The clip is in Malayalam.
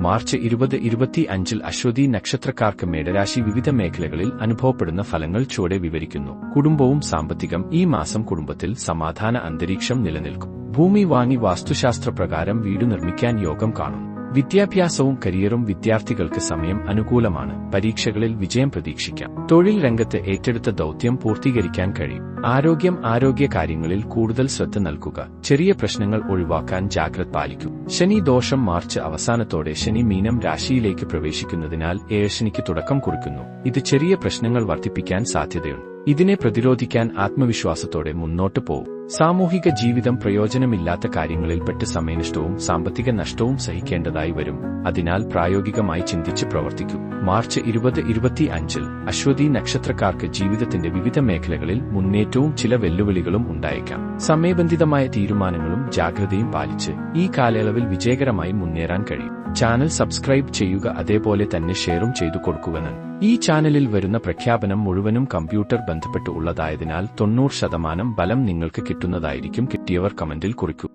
മാർച്ച് ഇരുപത് ഇരുപത്തി അഞ്ചിൽ അശ്വതി നക്ഷത്രക്കാർക്ക് മേടരാശി വിവിധ മേഖലകളിൽ അനുഭവപ്പെടുന്ന ഫലങ്ങൾ ചുവടെ വിവരിക്കുന്നു. കുടുംബവും സാമ്പത്തികം ഈ മാസം കുടുംബത്തിൽ സമാധാന അന്തരീക്ഷം നിലനിൽക്കും. ഭൂമി വാങ്ങി വാസ്തുശാസ്ത്രപ്രകാരം വീട് നിർമ്മിക്കാൻ യോഗം കാണും വിദ്യാഭ്യാസവും കരിയറും വിദ്യാർത്ഥികൾക്ക് സമയം അനുകൂലമാണ്. പരീക്ഷകളിൽ വിജയം പ്രതീക്ഷിക്കാം. തൊഴിൽ രംഗത്ത് ഏറ്റെടുത്ത ദൗത്യം പൂർത്തീകരിക്കാൻ കഴിയും. ആരോഗ്യം ആരോഗ്യ കാര്യങ്ങളിൽ കൂടുതൽ ശ്രദ്ധ നൽകുക. ചെറിയ പ്രശ്നങ്ങൾ ഒഴിവാക്കാൻ ജാഗ്രത പാലിക്കും. ശനി ദോഷം മാർച്ച് അവസാനത്തോടെ ശനി മീനം രാശിയിലേക്ക് പ്രവേശിക്കുന്നതിനാൽ ഏഴശനിക്ക് തുടക്കം കുറിക്കുന്നു. ഇത് ചെറിയ പ്രശ്നങ്ങൾ വർദ്ധിപ്പിക്കാൻ സാധ്യതയുണ്ട്. ഇതിനെ പ്രതിരോധിക്കാൻ ആത്മവിശ്വാസത്തോടെ മുന്നോട്ട് പോകും സാമൂഹിക ജീവിതം പ്രയോജനമില്ലാത്ത കാര്യങ്ങളിൽപ്പെട്ട് സമയനിഷ്ഠവും സാമ്പത്തിക നഷ്ടവും സഹിക്കേണ്ടതായി വരും. അതിനാൽ പ്രായോഗികമായി ചിന്തിച്ച് പ്രവർത്തിക്കൂ. മാർച്ച് ഇരുപത് ഇരുപത്തി അഞ്ചിൽ അശ്വതി നക്ഷത്രക്കാർക്ക് ജീവിതത്തിന്റെ വിവിധ മേഖലകളിൽ മുന്നേറ്റവും ചില വെല്ലുവിളികളും ഉണ്ടായേക്കാം. സമയബന്ധിതമായ തീരുമാനങ്ങളും ജാഗ്രതയും പാലിച്ച് ഈ കാലയളവിൽ വിജയകരമായി മുന്നേറാൻ കഴിയും. ചാനൽ സബ്സ്ക്രൈബ് ചെയ്യുക അതേപോലെ തന്നെ ഷെയറും ചെയ്തു കൊടുക്കുവെന്ന്. ഈ ചാനലിൽ വരുന്ന പ്രഖ്യാപനം മുഴുവനും കമ്പ്യൂട്ടർ ബന്ധപ്പെട്ട് ഉള്ളതായതിനാൽ തൊണ്ണൂറ് ശതമാനം ബലം നിങ്ങൾക്ക് കിട്ടുന്നതായിരിക്കും കിട്ടിയവർ കമന്റിൽ കുറിക്കൂ.